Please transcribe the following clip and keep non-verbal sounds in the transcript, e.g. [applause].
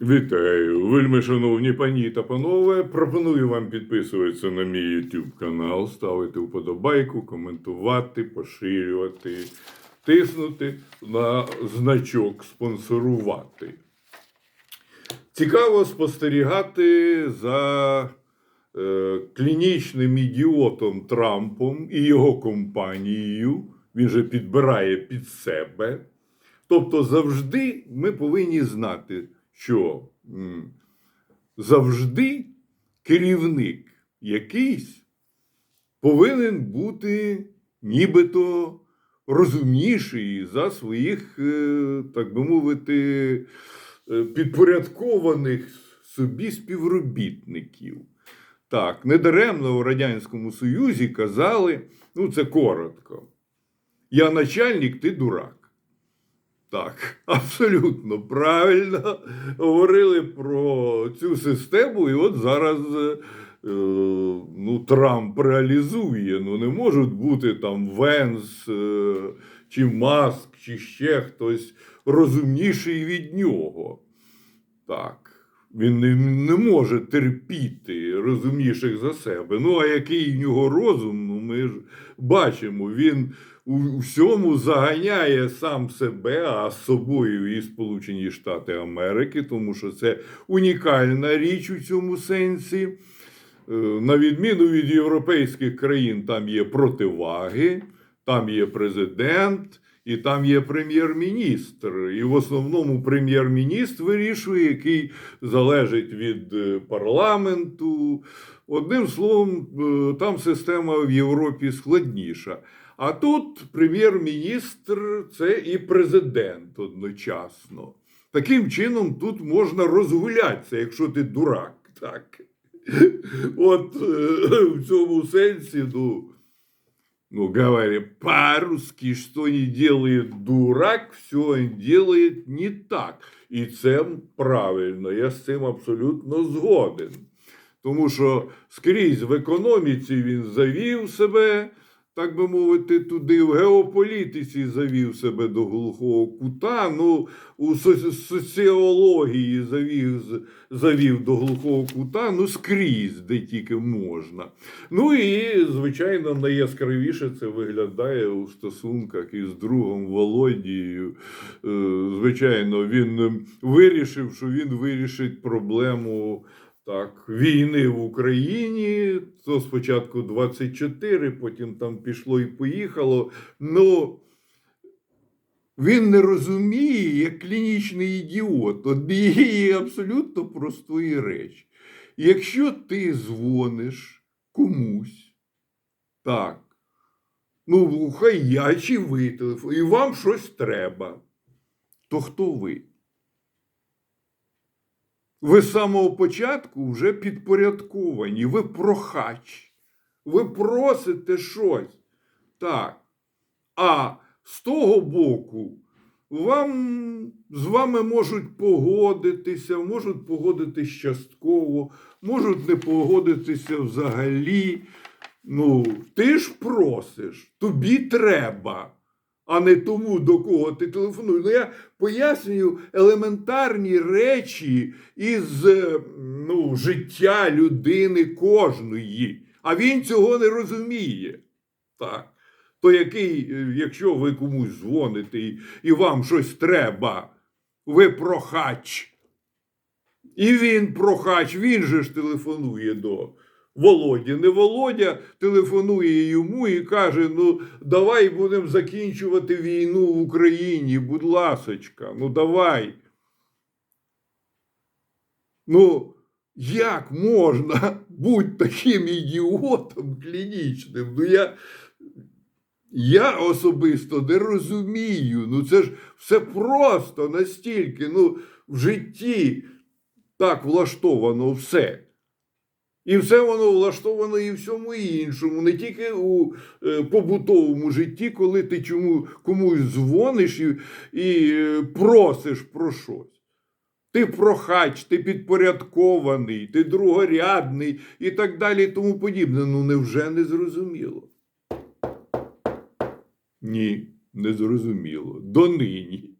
Вітаю, вельми шановні пані та панове. Пропоную вам підписуватися на мій YouTube канал, ставити вподобайку, коментувати, поширювати, тиснути на значок спонсорувати. Цікаво спостерігати за е, клінічним ідіотом Трампом і його компанією. Він же підбирає під себе. Тобто завжди ми повинні знати, що завжди керівник якийсь повинен бути нібито розумніший за своїх, е, так би мовити, е, підпорядкованих собі співробітників. Так, недаремно в Радянському Союзі казали, ну це коротко. Я начальник, ти дурак. Так, абсолютно правильно говорили про цю систему, і от зараз е, ну, Трамп реалізує. Ну, не можуть бути там Венс е, чи Маск, чи ще хтось розумніший від нього. Так. Він не, не може терпіти розумніших за себе. Ну, а який в нього розум, ми ж бачимо, він у всьому заганяє сам себе, а з собою і Сполучені Штати Америки, тому що це унікальна річ у цьому сенсі. Е, На відміну від європейських країн, там є противаги, там є президент. І там є прем'єр-міністр. І в основному прем'єр-міністр вирішує, який залежить від е, парламенту. Одним словом, е, там система в Європі складніша. А тут прем'єр-міністр це і президент одночасно. Таким чином, тут можна розгулятися, якщо ти дурак. Так. От е, в цьому сенсі, ну. Ну, говоря по-русски, что не делает дурак, все делает не так. І це правильно, я з цим абсолютно згоден. Тому що скрізь в економіці він завів себе, так би мовити, туди, в геополітиці завів себе до глухого кута, ну, у соціології завів, завів до глухого кута, ну, скрізь, де тільки можна. Ну і, звичайно, найяскравіше це виглядає у стосунках із другом Володією. Е, Звичайно, він вирішив, що він вирішить проблему. Так, війни в Україні, то спочатку 24, потім там пішло і поїхало. Ну, він не розуміє, як клінічний ідіот, однієї абсолютно простої речі. Якщо ти дзвониш комусь, так, ну, хай я чи ви телефон, і вам щось треба, то хто ви? Ви з самого початку вже підпорядковані, ви прохач, ви просите щось. Так. А з того боку, вам, з вами можуть погодитися, можуть погодитись частково, можуть не погодитися взагалі. Ну, ти ж просиш, тобі треба, а не тому, до кого ти телефонуєш. Ну, я пояснюю елементарні речі із е, ну, життя людини кожної. А він цього не розуміє. Так. То який, е, якщо ви комусь дзвоните і, вам щось треба, ви прохач. І він прохач, він же ж телефонує до Володі. Не Володя телефонує йому і каже: ну, давай будемо закінчувати війну в Україні, будь ласочка, ну давай. Ну, як можна [laughs] бути таким ідіотом клінічним? Ну, я, я особисто не розумію. Ну, це ж все просто настільки. Ну, в житті так влаштовано все. І все воно влаштовано і всьому іншому, не тільки у е, побутовому житті, коли ти чому, комусь дзвониш і, і е, просиш про щось. Ти прохач, ти підпорядкований, ти другорядний і так далі, і тому подібне. Ну невже не зрозуміло? Ні, не зрозуміло. Донині.